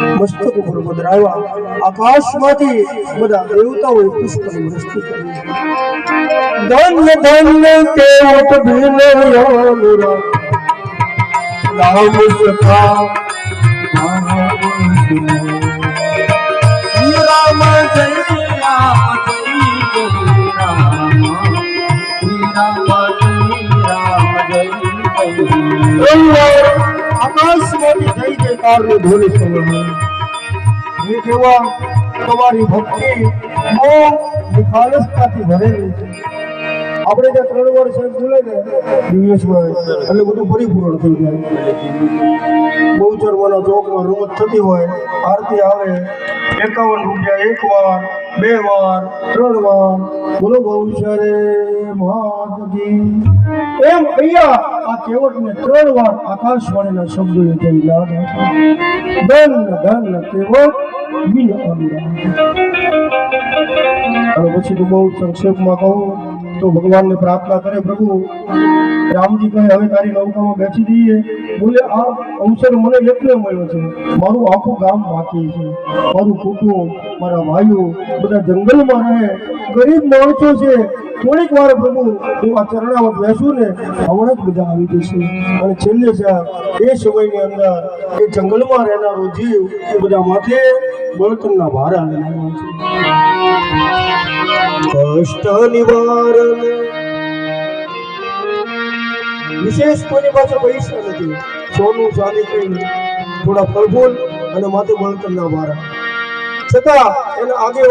મસ્તક ઉપર પધરાવ્યા આકાશમાંથી બધા દેવતાઓએ પુષ્પની વૃષ્ટિ કરી ધન્ય ધન્ય કેવટ ભીલ યોનુરા રામ સખા રામ જયકારની ધૂળ સવર્ણ કેવા તમારી ભક્તિ બહુ નિખાલસતાથી ભરેલી છે. આપણે જે ત્રણ વર્ષ બોલે ને દિવસમાં એટલે બધું પરિપૂર્ણ થઈ જાય. બહુચરમાના ચોકમાં રમત થતી હોય, આરતી આવે, એકાવન રૂપિયા એક વાર બે વાર ત્રણ વાર બોલો બહુચરે માતજી એમ અહીંયા આ કેવટને ત્રણ વાર આકાશવાણીના શબ્દો થઈ યાદ હતા ધન ધન, કેવટ બિન અનુરાગ અને પછી તો બહુ સંક્ષેપમાં કહું. તો ભગવાનને પ્રાર્થના કરે, પ્રભુ, રામજી કહે, હવે તારી નૌકામાં બેસી દઈએ બોલે, આ અવસર મને એટલે મળ્યો છે. મારું આખું ગામ બાકી છે. મારું કુટુંબ, મારા ભાઈઓ બધા જંગલમાં રહે. ગરીબ માણસો છે. થોડીક વાર પ્રભુ, હું આ ચરણામાં બેસું ને હમણાં જ બધા આવી જશે. અને છેલ્લે સાહેબ એ સમયની અંદર એ જંગલમાં રહેનારો જીવ એ બધા માથે બળતણના ભારા લઈને છે. કષ્ટ નિવારણ. વિશેષ કોઈની પાસે પૈસા નથી. સોનું ચાલી કઈ થોડા ફળફૂલ અને માથે બળતણના વારા. છતાં, એના આગેવાન